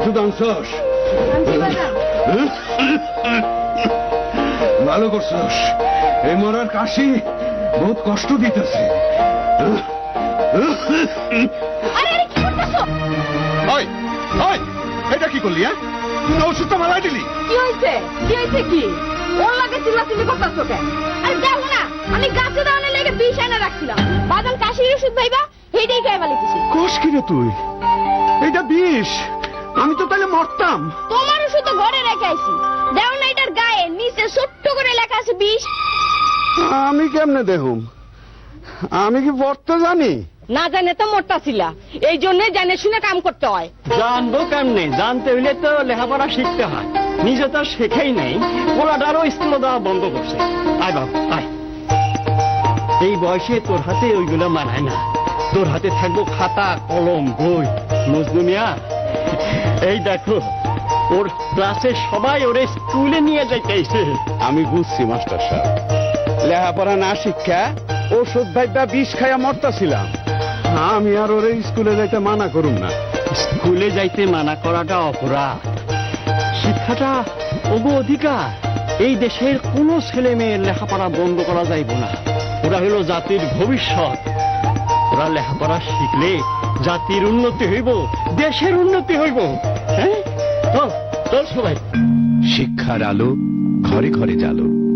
করছস ভালো করছস এই মরার কাশি বহুত কষ্ট দিতেছে। এটা কি করলি হ্যাঁ? তুই ওষুধটা মালাই দিলি? কি হয়েছে? কি হয়েছে কি? ওর লাগে চিল্লাচিল্লি করতেছো কেন? আরে দেখো না আমি গাছে দাঁড়ানোর লেগে বিষ এনে রাখছিলাম। বাদাম কাশির ওষুধ ভাইবা হেডেই খাই বালিতেছি কোষ কিরে তুই? এটা বিষ। আমি তো তাহলে মরতাম। তোমার ওষুধ তো ঘরে রেখে আইছি। দেখো না এটার গায়ে নিচে ছোট্ট করে লেখা আছে বিষ। আমি কেমনে দেখুম? আমি কি পড়তে জানি? না জানে তো মোট্টা এই জন্য জানে শুনে কাম করতে হয়। জানব কেমনে? জানতে হইলে তো লেখাপড়া শিখতে হয়। নিজে তো শেখাই নাই। ওলাটারও স্কুলে দেওয়া বন্ধ করছে। আয় বাবা আয়। এই বয়সে তোর হাতে ওইগুলো মানায় না। তোর হাতে থাকব খাতা কলম বই। মজনু মিয়া এই দেখো ওর ক্লাসে সবাই ওরে স্কুলে নিয়ে যাইতেছে আমি বুঝছি মাস্টার সাহেব। লেখাপড়া না শিক্ষা ওষুধ ভাইবা বিষ খাইয়া মরতাছিলাম। আমি আর ওরে স্কুলে যাইতে মানা করুম না। স্কুলে যাইতে মানা করাটা অপরাধ। শিক্ষাটা ওগো অধিকার। এই দেশের কোনো ছেলে মেয়ের লেখাপড়া বন্ধ করা যাইব না। ওরা হলো জাতির ভবিষ্যৎ। ওরা লেখাপড়া শিখলে জাতির উন্নতি হইব, দেশের উন্নতি হইব। হ্যাঁ? সবাই। শিক্ষার আলো ঘরে ঘরে জালো।